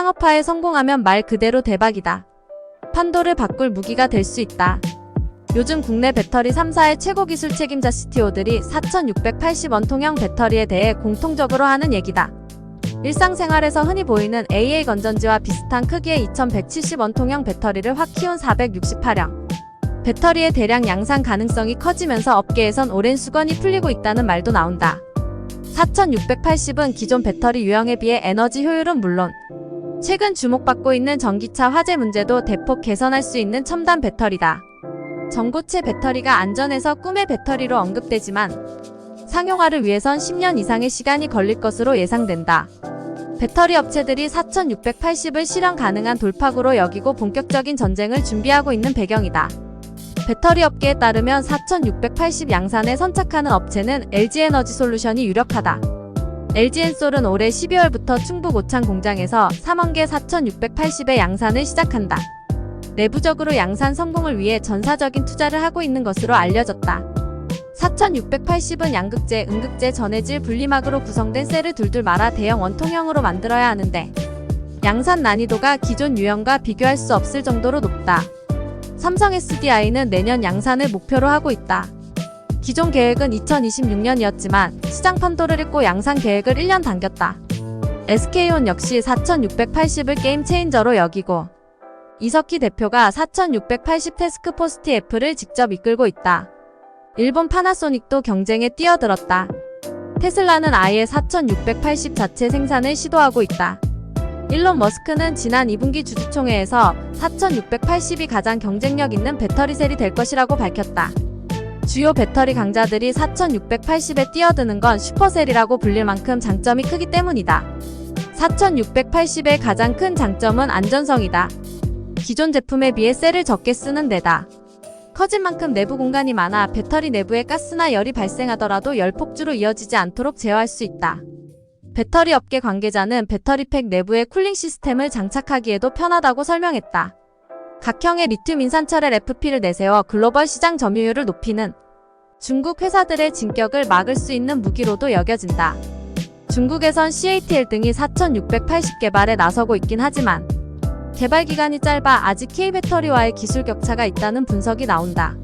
상업화에 성공하면 말 그대로 대박이다. 판도를 바꿀 무기가 될 수 있다. 요즘 국내 배터리 3사의 최고 기술 책임자 CTO들이 4680원 통형 배터리에 대해 공통적으로 하는 얘기다. 일상생활에서 흔히 보이는 AA 건전지와 비슷한 크기의 2170원 통형 배터리를 확 키운 468형. 배터리의 대량 양산 가능성이 커지면서 업계에선 오랜 수건이 풀리고 있다는 말도 나온다. 4680은 기존 배터리 유형에 비해 에너지 효율은 물론 최근 주목받고 있는 전기차 화재 문제도 대폭 개선할 수 있는 첨단 배터리다. 전고체 배터리가 안전해서 꿈의 배터리로 언급되지만 상용화를 위해선 10년 이상의 시간이 걸릴 것으로 예상된다. 배터리 업체들이 4680을 실현 가능한 돌파구로 여기고 본격적인 전쟁을 준비하고 있는 배경이다. 배터리 업계에 따르면 4680 양산에 선착하는 업체는 LG에너지 솔루션이 유력하다. LG엔솔은 올해 12월부터 충북 오창 공장에서 3원 개 4680의 양산을 시작한다. 내부적으로 양산 성공을 위해 전사적인 투자를 하고 있는 것으로 알려졌다. 4680은 양극재, 음극재, 전해질 분리막으로 구성된 셀을 둘둘 말아 대형 원통형으로 만들어야 하는데 양산 난이도가 기존 유형과 비교할 수 없을 정도로 높다. 삼성 SDI는 내년 양산을 목표로 하고 있다. 기존 계획은 2026년이었지만 시장 판도를 읽고 양산 계획을 1년 당겼다. SK온 역시 4680을 게임 체인저로 여기고 이석희 대표가 4680 테스크포스 TF를 직접 이끌고 있다. 일본 파나소닉도 경쟁에 뛰어들었다. 테슬라는 아예 4680 자체 생산을 시도하고 있다. 일론 머스크는 지난 2분기 주주총회에서 4680이 가장 경쟁력 있는 배터리 셀이 될 것이라고 밝혔다. 주요 배터리 강자들이 4680에 뛰어드는 건 슈퍼셀이라고 불릴 만큼 장점이 크기 때문이다. 4680의 가장 큰 장점은 안전성이다. 기존 제품에 비해 셀을 적게 쓰는 데다. 커진 만큼 내부 공간이 많아 배터리 내부에 가스나 열이 발생하더라도 열 폭주로 이어지지 않도록 제어할 수 있다. 배터리 업계 관계자는 배터리팩 내부에 쿨링 시스템을 장착하기에도 편하다고 설명했다. 각형의 리튬 인산철의 FP를 내세워 글로벌 시장 점유율을 높이는 중국 회사들의 진격을 막을 수 있는 무기로도 여겨진다. 중국에선 CATL 등이 4680 개발에 나서고 있긴 하지만 개발 기간이 짧아 아직 K 배터리와의 기술 격차가 있다는 분석이 나온다.